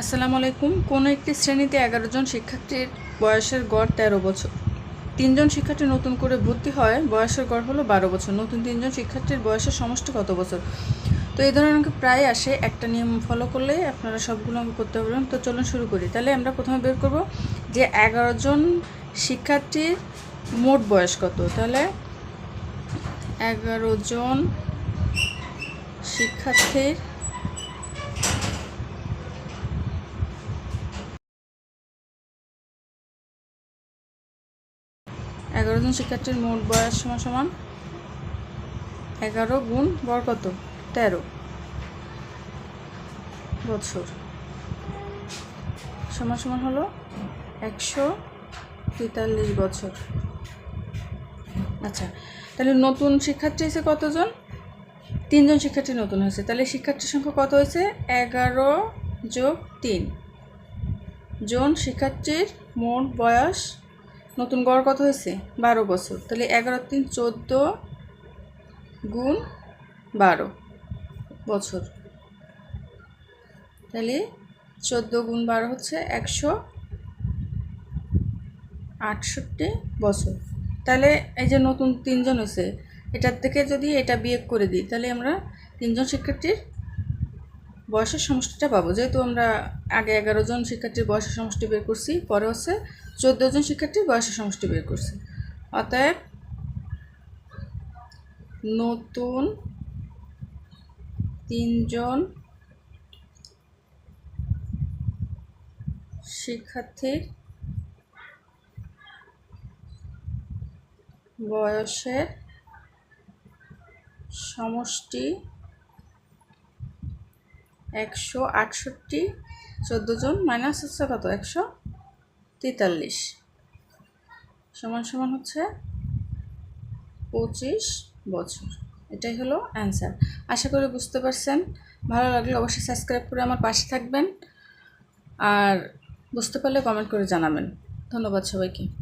আসসালামু আলাইকুম। কোনো একটি শ্রেণীতে এগারো জন শিক্ষার্থীর বয়সের গড় তেরো বছর। তিনজন শিক্ষার্থী নতুন করে ভর্তি হয়, বয়সের গড় হলো বারো বছর। নতুন তিনজন শিক্ষার্থীর বয়সের সমষ্টি কত বছর? তো এই ধরনের অঙ্ক প্রায় আসে। একটা নিয়ম ফলো করলে আপনারা সবগুলো অঙ্ক করতে পারবেন। তো চলুন শুরু করি। তাহলে আমরা প্রথমে বের করব যে এগারো জন শিক্ষার্থীর মোট বয়স কত? তাহলে এগারো জন শিক্ষার্থীর এগারো জন শিক্ষার্থীর মোট বয়স সমান সমান এগারো গুণ গড় কত? তেরো বছর। সমান সমান হলো একশো তেতাল্লিশ বছর। আচ্ছা তাহলে নতুন শিক্ষার্থী হয়েছে কতজন? তিনজন শিক্ষার্থী নতুন হয়েছে। তাহলে শিক্ষার্থীর সংখ্যা কত হয়েছে? এগারো যোগ তিন। জন শিক্ষার্থীর মোট বয়স নতুন গড় কত হয়েছে? বারো বছর। তাহলে এগারো তিন চোদ্দ গুণ বারো বছর। তাহলে চোদ্দ গুণ বারো হচ্ছে একশো আটষট্টি বছর। তাহলে এই যে নতুন তিনজন হয়েছে, এটার থেকে যদি এটা বিয়ে করে দিই, তাহলে আমরা তিনজন শিক্ষার্থীর বয়সের সমষ্টিটা পাবো। যেহেতু আমরা আগে এগারো জন শিক্ষার্থীর বয়সের সমষ্টি বের করছি, পরে হচ্ছে চোদ্দ জন শিক্ষার্থীর বয়সের সমষ্টি বের করছি। অতএব নতুন তিনজন শিক্ষার্থীর বয়সের সমষ্টি একশো আটষট্টি চোদ্দ জন মাইনাস হচ্ছে কত? একশো তেতাল্লিশ। সমান সমান হচ্ছে পঁচিশ বছর। এটাই হলো অ্যান্সার আশা করি বুঝতে পারছেন। ভালো লাগলে অবশ্যই সাবস্ক্রাইব করে আমার পাশে থাকবেন। আর বুঝতে পারলে কমেন্ট করে জানাবেন। ধন্যবাদ সবাইকে।